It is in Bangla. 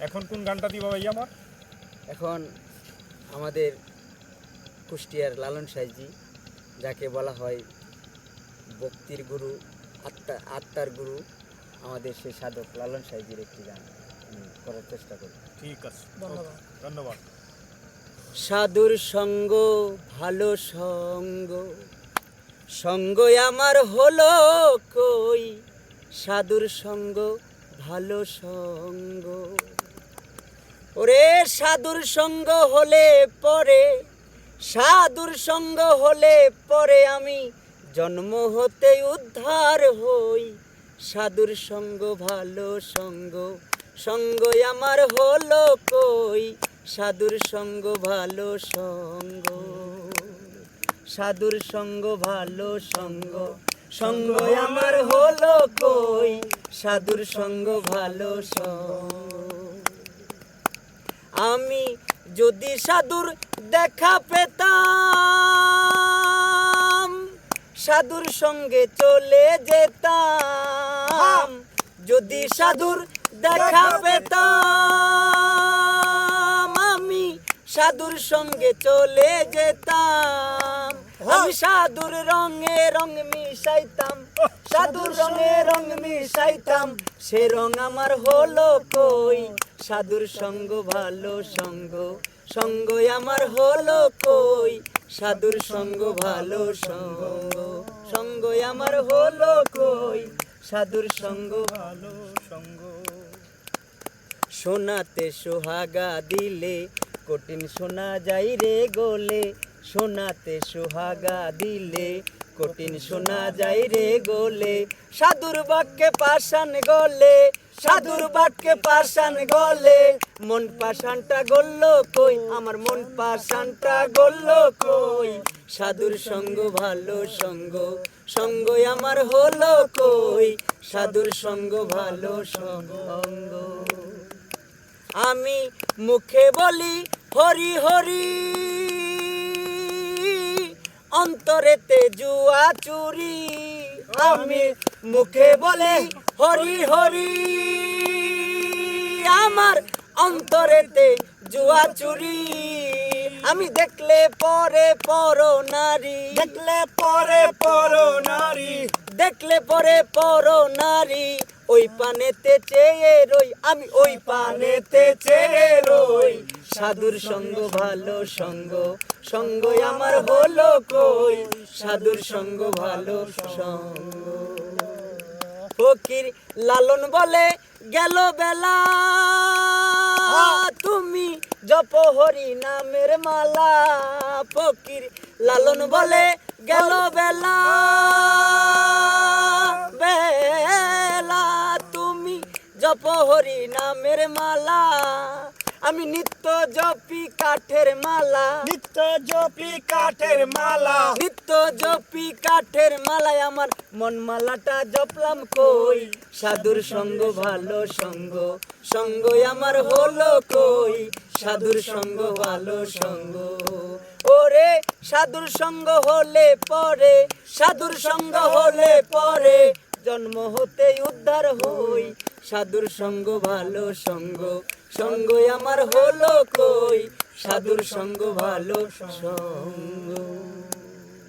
এখন কোন গানটা দিবা ভাই আমার? এখন আমাদের কুষ্টিয়ার লালন সাইজি যাকে বলা হয় ভক্তির গুরু আত্মা আত্মার গুরু আমাদের সেই সাধক লালন সাইজির একটি গান করার চেষ্টা করি ঠিক আছে। ধন্যবাদ। ধন্যবাদ। সাধুর সঙ্গ ভালো সঙ্গ সঙ্গ আমার হলো কই? সাধুর সঙ্গ ভালো সঙ্গ। ওরে সাধুর সঙ্গ হলে পরে, সাধুর সঙ্গ হলে পরে আমি জন্ম হতে উদ্ধার হই। সাধুর সঙ্গ, ভালো সঙ্গ সঙ্গ আমার হলো কই। সাধুর সঙ্গ, ভালো সঙ্গ, সাধুর সঙ্গ, ভালো সঙ্গ সঙ্গ আমার হলো কই। সাধুর সঙ্গ, ভালো সঙ্গ। আমি যদি সাধুর দেখা পেতাম, সাধুর সঙ্গে চলে যেতাম। যদি সাধুর দেখা পেতাম, আমি সাধুর সঙ্গে চলে যেতাম। আমি সাধুর রঙে রং মিশাইতাম, সাধুর রঙে রং মিশাইতাম। সে রং আমার হলো কই? সাধুর সঙ্গ, ভালো সঙ্গ। সঙ্গ আমার হলো কই? সাধুর সঙ্গ, ভালো সঙ্গ। সঙ্গ আমার হলো কই? সাধুর সঙ্গ, ভালো সঙ্গ। সোনাতে সোহাগা দিলে, কঠিন সোনা যাই রে গোলে। সোনাতে সোহাগা দিলে, কঠিন সোনা যাই রে গোলে। সাধুর বাক্যে পাশান গলে। সাধুর বাক্যে পাশান গলে, মন পাশানটা গল্ল কই? আমার মন পাশানটা গল্ল কই? সাধুর সঙ্গ, ভালো সঙ্গ সঙ্গ আমার হলো কই? সাধুর সঙ্গ, ভালো সঙ্গ। আমি মুখে বলি, হরি হরি। অন্তরেতে জুয়া চুরি। আমি মুখে বলে হরি হরি। আমার অন্তরেতে জুয়া চুরি। আমি দেখলে পরে পর নারী। দেখলে পরে পর নারী। দেখলে পরে পর নারী। ওই পানেতে চেয়ে রই আমি ওই পানেতে চেয়ে রই। সাধুর সঙ্গ ভালো সঙ্গ। সঙ্গ আমার হলো কই? সাধুর সঙ্গ ভালো সঙ্গ। ফকির লালন বলে, গেল বেলা। তুমি জপ হরি নামের মালা। ফকির লালন বলে, গেল বেলা। বেলা। তুমি জপ হরি নামের মালা। আমি নিত্য জপি কাঠের মালা। নিত্য জপি কাঠের মালা। নিত্য জপি কাঠের মালায় আমার মন মালাটা জপলাম কই? সাধুর সঙ্গ ভালো সঙ্গ সঙ্গ আমার হলো কই? সাধুর সঙ্গ ভালো সঙ্গ। ওরে সাধুর সঙ্গ হলে পরে সাধুর সঙ্গ হলে পরে জন্ম হতে উদ্ধার হই। সাধুর সঙ্গ ভালো সঙ্গ। সঙ্গ আমার হলো কই? সাধুর সঙ্গ ভালো সঙ্গ।